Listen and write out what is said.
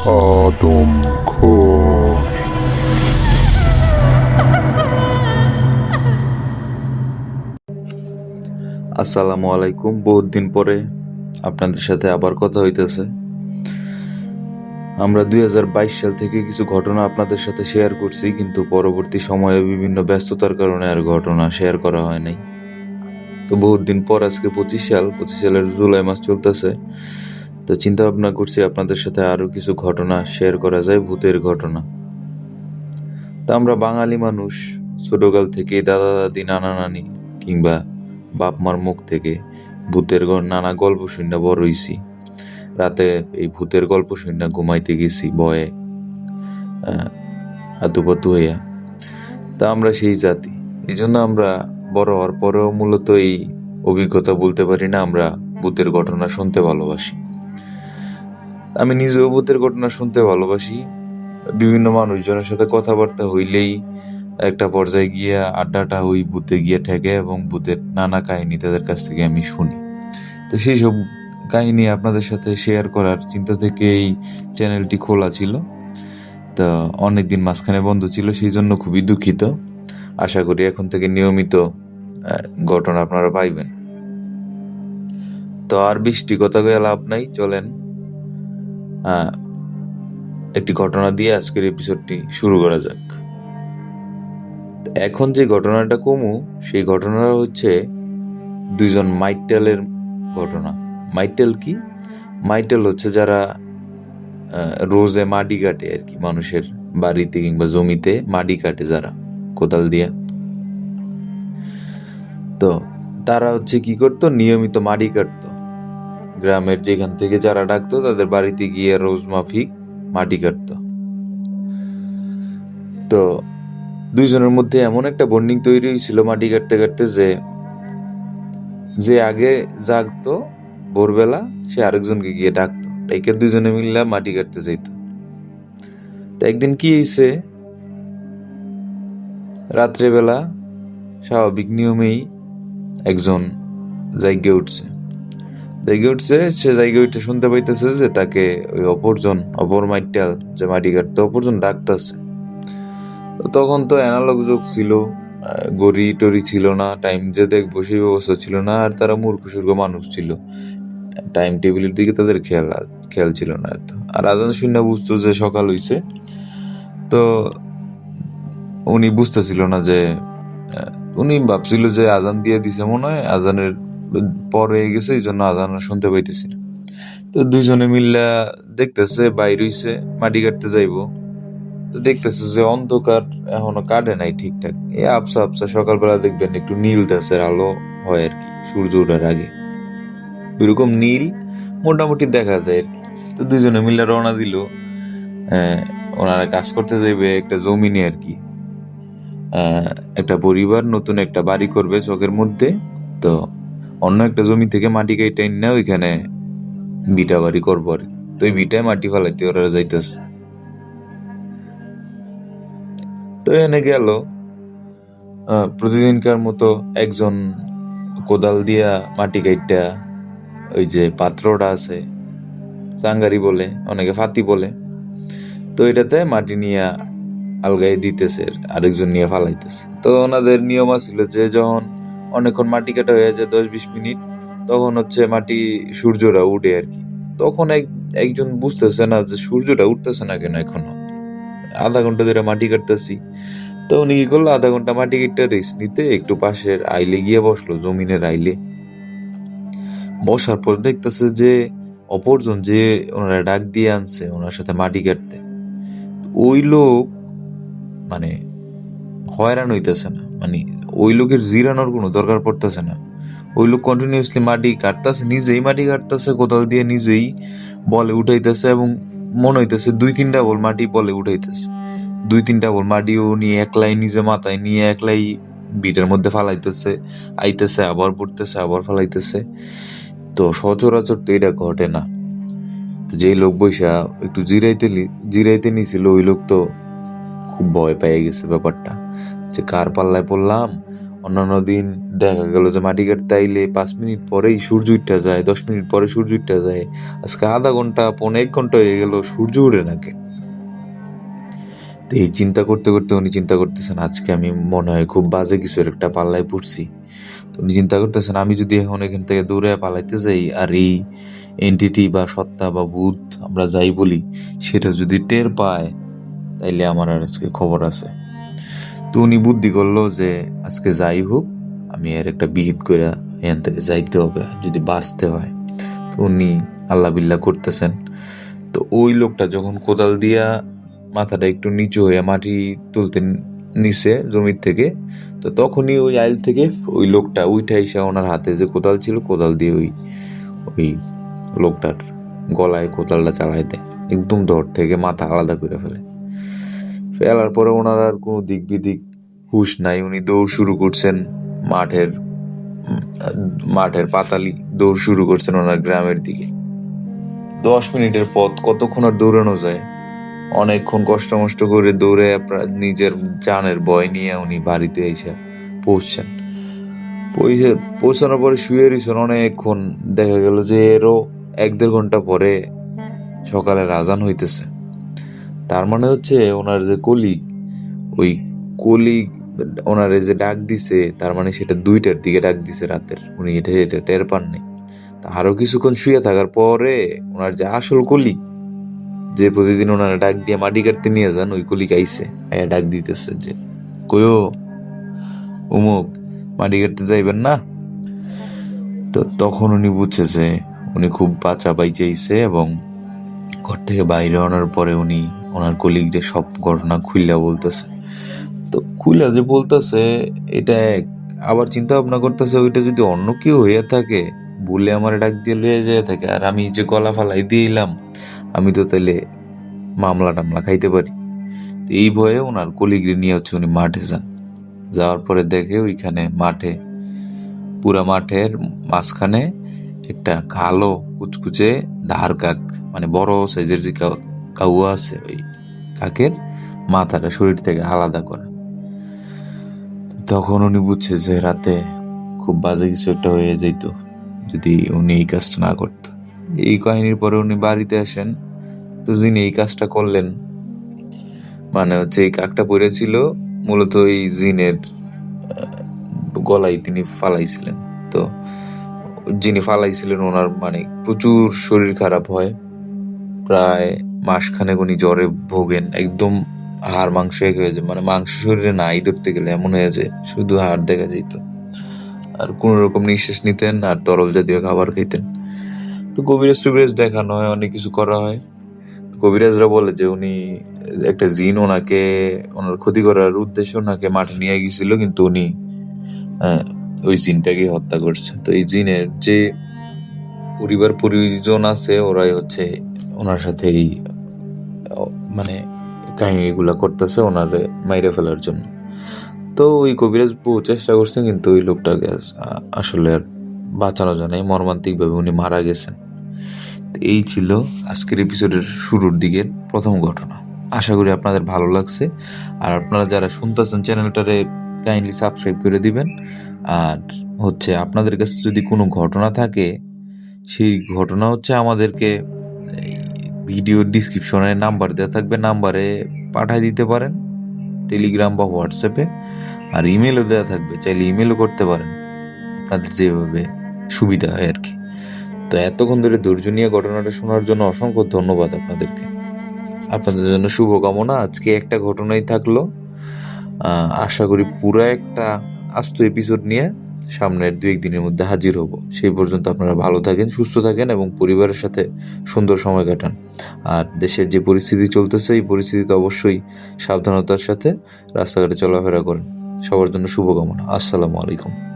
আদম খোর আসসালামু আলাইকুম। বহুত দিন পরে আপনাদের সাথে আবার কথা হইতেছে। আমরা দুই হাজার বাইশ সাল থেকে কিছু ঘটনা আপনাদের সাথে শেয়ার করছি, কিন্তু পরবর্তী সময়ে বিভিন্ন ব্যস্ততার কারণে আর ঘটনা শেয়ার করা হয় নাই। তো বহুত দিন পর আজকে পঁচিশ সাল, পঁচিশ সালের জুলাই মাস চলতেছে। তো চিন্তা ভাবনা করছি আপনাদের সাথে আরও কিছু ঘটনা শেয়ার করা যায়, ভূতের ঘটনা। তা আমরা বাঙালি মানুষ, ছোটকাল থেকে দাদা, দাদি, নানা, নানি কিংবা বাপ, মার মুখ থেকে ভূতের নানা গল্প শুনে বড় হইছি। রাতে এই ভূতের গল্প শুনে ঘুমাইতে গেছি ভয়ে আতুপাতু হইয়া। তা আমরা সেই জাতি। এই জন্য আমরা বড় হওয়ার পরেও মূলত এই অভিজ্ঞতা বলতে পারি না, আমরা ভূতের ঘটনা শুনতে ভালোবাসি। আমি নিজেও ভূতের ঘটনা শুনতে ভালোবাসি। বিভিন্ন মানুষজনের সাথে কথাবার্তা হইলেই একটা পর্যায়ে গিয়ে আড্ডাটা ওই ভূতে গিয়ে ঠেকে এবং ভূতের নানা কাহিনী তাদের কাছ থেকে আমি শুনি। তো সেই সব কাহিনী আপনাদের সাথে শেয়ার করার চিন্তা থেকে এই চ্যানেলটি খোলা ছিল। তো অনেকদিন মাঝখানে বন্ধ ছিল, সেই জন্য খুবই দুঃখিত। আশা করি এখন থেকে নিয়মিত ঘটনা আপনারা পাইবেন। তো আর বৃষ্টি কথা কয়ে লাভ নাই, চলেন। একটি ঘটনা দিয়ে আজকের এপিসোডটি শুরু করা যাক। এখন যে ঘটনাটা কমু, সেই ঘটনাটা হচ্ছে দুইজন মাইটেলের ঘটনা। মাইটেল কি? মাইটেল হচ্ছে যারা রোজে মাটি কাটে আর কি, মানুষের বাড়িতে কিংবা জমিতে মাটি কাটে যারা, কোদাল দিয়া। তো তারা হচ্ছে কি করতো? নিয়মিত মাটি কাটতো। গ্রামের যেখান থেকে যারা ডাকতো, তাদের বাড়িতে গিয়ে রোজ মাফিক মাটি কাটতো। তো দুইজনের মধ্যে এমন একটা বন্ডিং তৈরি হয়েছিল মাটি কাটতে কাটতে যে যে আগে জাগতো ভোরবেলা, সে আরেকজনকে গিয়ে ডাকতো। ডাইকে দুজনে মিললে মাটি কাটতে যাইতো। তো একদিন কি হয়েছে? রাত্রেবেলা স্বাভাবিক নিয়মেই একজন জায়গায় উঠছে। জায়গায় উঠছে, সে জায়গায় উঠে শুনতে পাইতেছে যে তাকে ওই অপরজন, অপর মাইটাল যে মাটি কাটতে, অপরজন ডাকতেছে। তখন তো অ্যানালগ যুগ ছিল গড়ি টরি ছিল না টাইম যে দেখব সেই ব্যবস্থা ছিল না, আর তারা মূর্খ সূর্খ মানুষ ছিল। টাইম টেবিলের দিকে তাদের খেয়াল খেয়াল ছিল না এত। আর আজান শূন্য বুঝতো যে সকাল হইছে। তো উনি বুঝতেছিল না যে উনি ভাবছিল যে আজান দিয়ে দিছে মনে হয়, আজানের পর হয়ে গেছে, এই জন্য আজান শুনতে পাইতেছি না। তো দুইজনে মিল্লা দেখতেছে, বাইর হইছে, মাটি কাটতে যাইবো। তো দেখতেছে যে অন্ধকার এখনও কাটে নাই ঠিকঠাক। এই আবসা আবসা সকালবেলা দেখবেন একটু নীল দাসের আলো হয় আর কি, সূর্য ওঠার আগে। ওইরকম নীল মোটামুটি দেখা যায় আর কি। তো দুজনে মিলে রওনা দিল। ওনারা কাজ করতে যাইবে একটা জমিনে আর কি। একটা পরিবার, নতুন একটা বাড়ি করবে চোখের মধ্যে। তো অন্য একটা জমি থেকে মাটি কেটে না ওইখানে বিটা বাড়ি করব আর তো ওই বিটায় মাটি ফেলাইতে ওরা যাইতেছে। তো এনে গেল। প্রতিদিনকার মতো একজন কোদাল দিয়া মাটি কাইটা ওই যে পাত্রটা আছে, চাঙ্গারি বলে, অনেকে ফাতি বলে, তো এটাতে মাটি নিয়ে আলগাই দিতেছে আরেকজন নিয়ে ফালাইতেছে। তো ওনাদের নিয়ম আছিল যে যখন অনেকক্ষণ মাটি কাটা হয়ে যায়, দশ বিশ মিনিট, তখন হচ্ছে মাটি সূর্যটা উঠে আর কি। তখন এক, একজন বুঝতেছে না যে সূর্যটা উঠতেছে না কেন এখনও। আধা ঘণ্টা ধরে মাটি কাটতেছি। তো উনি কি করল, আধা ঘণ্টা মাটি কেটে রেস্ট নিতে একটু পাশের আইলে গিয়ে বসল, জমিনের আইলে। বসার পর দেখতেছে যে অপরজন যে ওনারা ডাক দিয়ে আনছে, ওনার সাথে মাটি কাটতে। ওই লোক মানে হয়রান হইতেছে না। মানে ওই লোকের জিরানোর কোনো দরকার পড়তেছে না। ওই লোক কন্টিনিউসলি মাটি কাটতেছে, নিজেই মাটি কাটতেছে, কোদাল দিয়ে নিজেই বলে উঠাইতেছে এবং মনে হইতেছে দুই তিনটা বল মাটি বলে উঠাইতেছে। দুই তিনটা বল মাটিও নিয়ে একলাই নিজে মাথায় নিয়ে একলাই বিটের মধ্যে ফালাইতেছে, আইতেছে, আবার পড়তেছে, আবার ফালাইতেছে। তো সচরাচর তো এটা ঘটে না। যেই লোক বৈশা একটু জিরাইতে জিরাইতে নিছিল, ওই লোক তো খুব ভয় পেয়ে গেছে ব্যাপারটা। যে কার পাল্লায় পড়লাম, অন্যান্য দিন দেখা গেল যে মাটি কাটতে আইলে পাঁচ মিনিট পরেই সূর্য উঠতে যায়, দশ মিনিট পরে সূর্য উঠতে যায়। আজকে আধা ঘণ্টা, পৌনে এক ঘণ্টা হয়ে গেল সূর্য উঠে নাকে তো এই চিন্তা করতে করতে উনি চিন্তা করতেছেন, আজকে আমি মনে হয় খুব বাজে কিছুর একটা পাল্লায় পড়ছি। তো উনি চিন্তা করতেছেন, আমি যদি এখন এখান থেকে দৌড়ে পালাইতে যাই আর এই এন্টিটি বা সত্তা বা ভূত আমরা যাই বলি, সেটা যদি টের পায়, তাইলে আমার আর আজকে খবর আছে। তো উনি বুদ্ধি করল যে, আজকে যাই হোক, আমি এর একটা বিহিত করে এখান থেকে যাইতে হবে, যদি বাঁচতে হয়। তো উনি আল্লাহ বিল্লাহ করতেছেন। তো ওই লোকটা যখন কোদাল দিয়া মাথাটা একটু নিচু হয়ে মাটি তুলতে নিছে জমির থেকে, তো তখনই ওই আইল থেকে ওই লোকটা উইঠা এসে ওনার হাতে যে কোদাল ছিল, কোদাল দিয়ে ওই ওই লোকটার গলায় কোদালটা চালাই দেয়। একদম ধর থেকে মাথা আলাদা করে ফেলে। ফেলার পরে ওনার আর কোনো দিক বিদিক হুশ নাই। উনি দৌড় শুরু করছেন মাঠের মাঠের পাতালি দৌড় শুরু করছেন ওনার গ্রামের দিকে। দশ মিনিটের পথ, কতক্ষণ আর দৌড়ানো যায়? অনেকক্ষণ কষ্ট মষ্ট করে দৌড়ে নিজের জানের ভয় নিয়ে উনি বাড়িতে এসে পৌঁছছেন পৌঁছানোর পরে শুয়ে রয়েছেন অনেকক্ষণ। দেখা গেল যে এরও এক দেড় ঘণ্টা পরে সকালে রাজান হইতেছে। তার মানে হচ্ছে ওনার যে কলিগ ওই কলিগ ওনারে যে ডাক দিছে, তার মানে সেটা দুইটার দিকে ডাক দিছে রাতের। উনি এটা এটা টের পাননি তা আরও কিছুক্ষণ শুয়ে থাকার পরে ওনার যে আসল কলিগ যে প্রতিদিন ওনারা ডাক দিয়ে মাটি কাটতে নিয়ে যান, ওই কলিগ আইসে আয়া ডাক দিতেছে যে কয়ো উমুক, মাটি কাটতে যাইবেন না? তো তখন উনি বুঝছে যে, উনি খুব বাঁচা বাইচাইছে এবং ঘর থেকে বাইরে আনার পরে উনি ওনার কলিগদের সব ঘটনা খুইলা বলতেছে। তো খুইলা যে বলতেছে, এটা এক। আবার চিন্তা ভাবনা করতেছে, ওইটা যদি অন্য কেউ হইয়া থাকে, বলে আমার ডাক দিয়ে লইয়া যায় থাকে, আর আমি যে গলা ফালাই দিয়েইলাম আমি তো তাহলে মামলা টামলা খাইতে পারি। তো এই ভয়ে ওনার কলিগরে নিয়ে হচ্ছে উনি মাঠে যান। যাওয়ার পরে দেখে ওইখানে মাঠে, পুরা মাঠের মাঝখানে একটা কালো কুচকুচে ধার কাক মানে বড় সাইজের যে কাউয়া আছে ওই কাকের, মাথাটা শরীর থেকে আলাদা করা। তখন উনি বুঝছে যে রাতে খুব বাজে কিছু একটা হয়ে যেত, যদি উনি এই কাজটা না করতো। এই কাহিনীর পরে উনি বাড়িতে আসেন, তো যিনি এই কাজটা করলেন মানে হচ্ছে এই কাকটা পড়েছিল, মূলত এই জিনের গলায় তিনি ফালাইছিলেন। তো যিনি ফালাইছিলেন, ওনার মানে প্রচুর শরীর খারাপ হয়, প্রায় মাসখানেক উনি জ্বরে ভোগেন একদম হাড় মাংস এক হয়ে যায় মানে মাংস শরীরে নাই ধরতে গেলে এমন হয়ে যায় শুধু হাড় দেখা যেত। আর কোন রকম নিঃশ্বাস নিতেন আর তরল জাতীয় খাবার খাইতেন। তো কবিরাজ টবিরাজ দেখানো হয় অনেক কিছু করা হয়। কবিরাজরা বলে যে উনি একটা জিন ওনাকে ওনার ক্ষতি করার উদ্দেশ্যে ওনাকে মাঠে নিয়ে গেছিল কিন্তু উনি আহ, ওই জিনটাকে হত্যা করছে। তো এই জিনের যে পরিবার পরিজন আছে ওরাই হচ্ছে ওনার সাথে এই মানে কাহিনীগুলা করতেছে ওনার মাইরে ফেলার জন্য। তো ওই কবিরাজ বহু চেষ্টা করছেন কিন্তু ওই লোকটাকে আসলে আর বাঁচানো যায় নাই, মর্মান্তিকভাবে উনি মারা গেছেন। এই ছিল আজকের এপিসোডের শুরুর দিকের প্রথম ঘটনা। আশা করি আপনাদের ভালো লাগছে। আর আপনারা যারা শুনতেছেন চ্যানেলটারে কাইন্ডলি সাবস্ক্রাইব করে দিবেন। আর হচ্ছে, আপনাদের কাছে যদি কোনো ঘটনা থাকে, সেই ঘটনা হচ্ছে আমাদেরকে ভিডিও ডিসক্রিপশনে নাম্বার দেওয়া থাকবে নাম্বারে পাঠিয়ে দিতে পারেন টেলিগ্রাম বা হোয়াটসঅ্যাপে আর ইমেলও দেওয়া থাকবে, চাইলে ইমেলও করতে পারেন, আপনাদের যেভাবে সুবিধা হয় আর কি। তো এতক্ষণ ধরে ধৈর্য নিয়ে ঘটনাটা শোনার জন্য অসংখ্য ধন্যবাদ আপনাদেরকে। আপনাদের জন্য শুভকামনা, আজকে একটা ঘটনাই থাকল। আশা করি পুরো একটা আস্ত এপিসোড নিয়ে সামনের দু একদিনের মধ্যে হাজির হব। সেই পর্যন্ত আপনারা ভালো থাকেন, সুস্থ থাকেন এবং পরিবারের সাথে সুন্দর সময় কাটান। আর দেশের যে পরিস্থিতি চলতেছে, এই পরিস্থিতিতে অবশ্যই সাবধানতার সাথে রাস্তাঘাটে চলাফেরা করেন। সবার জন্য শুভকামনা। আসসালামু আলাইকুম।